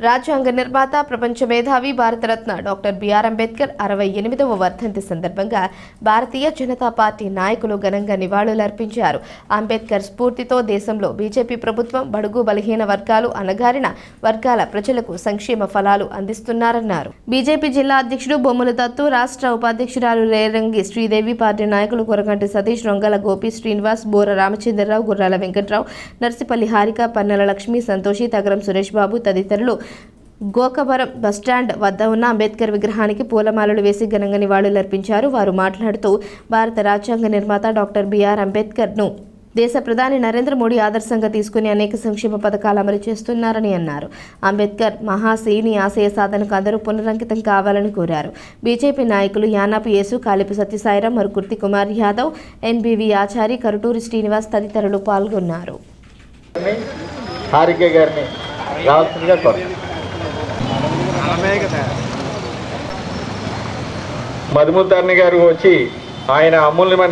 రాజ్యాంగ నిర్మాత ప్రపంచ మేధావి భారతరత్న డాక్టర్ బిఆర్ అంబేద్కర్ అరవై ఎనిమిదవ వర్ధంతి సందర్భంగా భారతీయ జనతా పార్టీ నాయకులు ఘనంగా నివాళులర్పించారు. అంబేద్కర్ స్ఫూర్తితో దేశంలో బీజేపీ ప్రభుత్వం బడుగు బలహీన వర్గాలు అణగారిన వర్గాల ప్రజలకు సంక్షేమ ఫలాలు అందిస్తున్నారన్నారు. బీజేపీ జిల్లా అధ్యక్షుడు బొమ్మల దత్తు రాష్ట్ర ఉపాధ్యక్షురాలు రేరంగి శ్రీదేవి పార్టీ నాయకులు కొరగంటి సతీష్ రొంగల గోపి శ్రీనివాస్ బోర రామచంద్రరావు గుర్రాల వెంకట్రావు నర్సిపల్లి హారిక పన్నెల లక్ష్మి సంతోషి తగరం సురేష్ బాబు తదితరులు గోకవరం బస్టాండ్ వద్ద ఉన్న అంబేద్కర్ విగ్రహానికి పూలమాలలు వేసి ఘనంగా నివాళులర్పించారు వారు మాట్లాడుతూ భారత రాజ్యాంగ నిర్మాత డాక్టర్ బిఆర్ అంబేద్కర్ను దేశ ప్రధాని నరేంద్ర మోడీ ఆదర్శంగా తీసుకుని అనేక సంక్షేమ పథకాలు అమలు చేస్తున్నారని అన్నారు. అంబేద్కర్ మహాశీని ఆశయ సాధనకు అందరూ పునరంకితం కావాలని కోరారు. బీజేపీ నాయకులు యానాపు యేసు కాలిపు సత్యసాయిరాం మరుకుర్తి కుమార్ యాదవ్ ఎన్బివి ఆచారి కరుటూరి శ్రీనివాస్ తదితరులు పాల్గొన్నారు. గారిని హారిక గారిని గారు వచ్చి ఆయన అమూల్యమైన